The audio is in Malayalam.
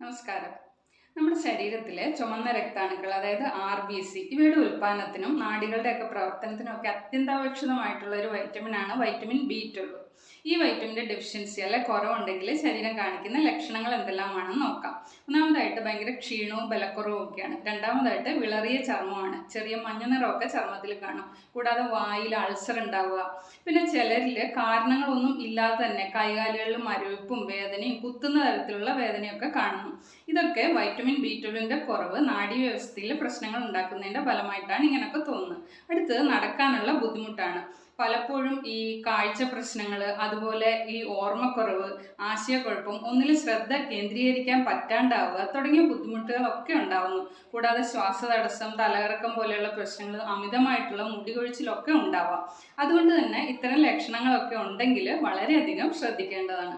നമസ്കാരം. നമ്മുടെ ശരീരത്തിലെ ചുമന്ന രക്താണുക്കൾ അതായത് ആർ ബി സി ഇവയുടെ ഉൽപ്പാദനത്തിനും നാഡികളുടെയൊക്കെ പ്രവർത്തനത്തിനും ഒക്കെ അത്യന്താപേക്ഷിതമായിട്ടുള്ള ഒരു വൈറ്റമിനാണ് വൈറ്റമിൻ ബി ട്വൽവ് ഈ വൈറ്റമിന്റെ ഡെഫിഷ്യൻസി അല്ലെ കുറവുണ്ടെങ്കിൽ ശരീരം കാണിക്കുന്ന ലക്ഷണങ്ങൾ എന്തെല്ലാമാണെന്ന് നോക്കാം. ഒന്നാമതായിട്ട് ഭയങ്കര ക്ഷീണവും ബലക്കുറവും ഒക്കെയാണ്. രണ്ടാമതായിട്ട് വിളറിയ ചർമ്മമാണ്. ചെറിയ മഞ്ഞ നിറമൊക്കെ ചർമ്മത്തിൽ കാണും. കൂടാതെ വായിൽ അൾസർ ഉണ്ടാവുക. പിന്നെ ചിലരിൽ കാരണങ്ങളൊന്നും ഇല്ലാതെ തന്നെ കൈകാലുകളിൽ മരവിപ്പും വേദനയും കുത്തുന്ന തരത്തിലുള്ള വേദനയൊക്കെ കാണുന്നു. ഇതൊക്കെ വൈറ്റമിൻ ബി ട്വൽവിന്റെ കുറവ് നാഡീവ്യവസ്ഥയിൽ പ്രശ്നങ്ങൾ ഉണ്ടാക്കുന്നതിന്റെ ഫലമായിട്ടാണ് ഇങ്ങനെയൊക്കെ തോന്നുന്നത്. അടുത്തത് നടക്കാനുള്ള ബുദ്ധിമുട്ടാണ്. പലപ്പോഴും ഈ കാഴ്ച പ്രശ്നങ്ങൾ അതുപോലെ ഈ ഓർമ്മക്കുറവ് ആശയക്കുഴപ്പം ഒന്നിൽ ശ്രദ്ധ കേന്ദ്രീകരിക്കാൻ പറ്റാണ്ടാവുക തുടങ്ങിയ ബുദ്ധിമുട്ടുകളൊക്കെ ഉണ്ടാവുന്നു. കൂടാതെ ശ്വാസതടസ്സം തലകറക്കം പോലെയുള്ള പ്രശ്നങ്ങൾ അമിതമായിട്ടുള്ള മുടികൊഴിച്ചിലൊക്കെ ഉണ്ടാവാം. അതുകൊണ്ട് തന്നെ ഇത്തരം ലക്ഷണങ്ങളൊക്കെ ഉണ്ടെങ്കിൽ വളരെയധികം ശ്രദ്ധിക്കേണ്ടതാണ്.